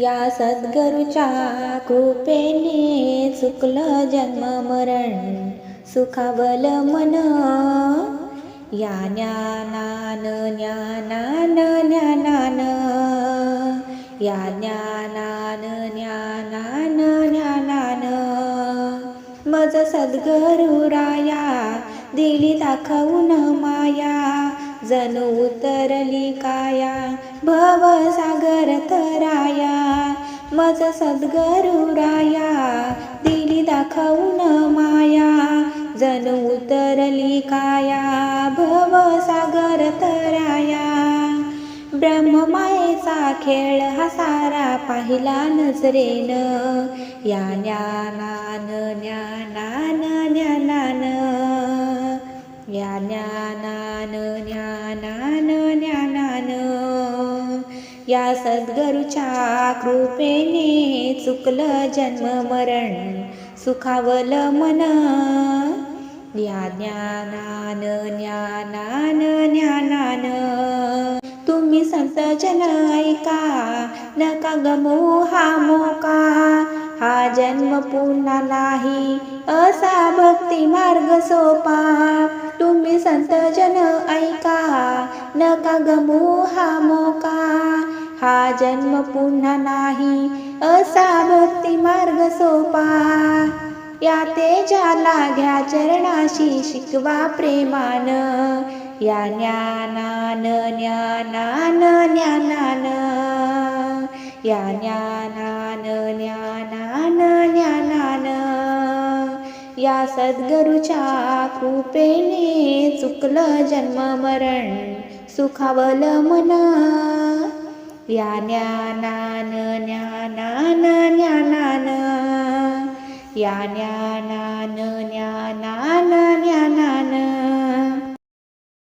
या सद्गुरूच्या कृपेने चुकलं जन्म मरण सुखावल मन. या ज्ञानान ज्ञानान ज्ञानान. या ज्ञानान ज्ञानान ज्ञानान. मज सद्गुरुराया दिली दाखवून माया. जणू उतरली काया भव सागर तराया मज सद्गरुराया दिली दाखवून माया. जणू उतरली काया भव सागर तराया. ब्रह्ममायेचा खेळ हा सारा पाहिला नजरेन. या ज्ञानान ज्ञान या ज्ञानान ज्ञानान ज्ञानान. या सद्गुरूच्या कृपेने चुकलं जन्म मरण सुखावल मन. या ज्ञानान ज्ञानान ज्ञानान. तुम्ही संत जन ऐका नका गमू हा मोका. हा जन्म पुन्हा नाही असा भक्ती मार्ग सोपा. संत जन ऐका नका गमू हा मोका. हा जन्म पुन्हा नाही असा भक्ती मार्ग सोपा. या तेजाला घ्या चरणाशी शिकवा प्रेमान. या ज्ञानान ज्ञानान ज्ञानान. या ज्ञानान ज्ञानान ज्ञानान या सद्गुरूच्या कृपेने चुकलं जन्म मरण सुखावल मन. या ज्ञानान ज्ञानान ज्ञानान. या ज्ञानान ज्ञानान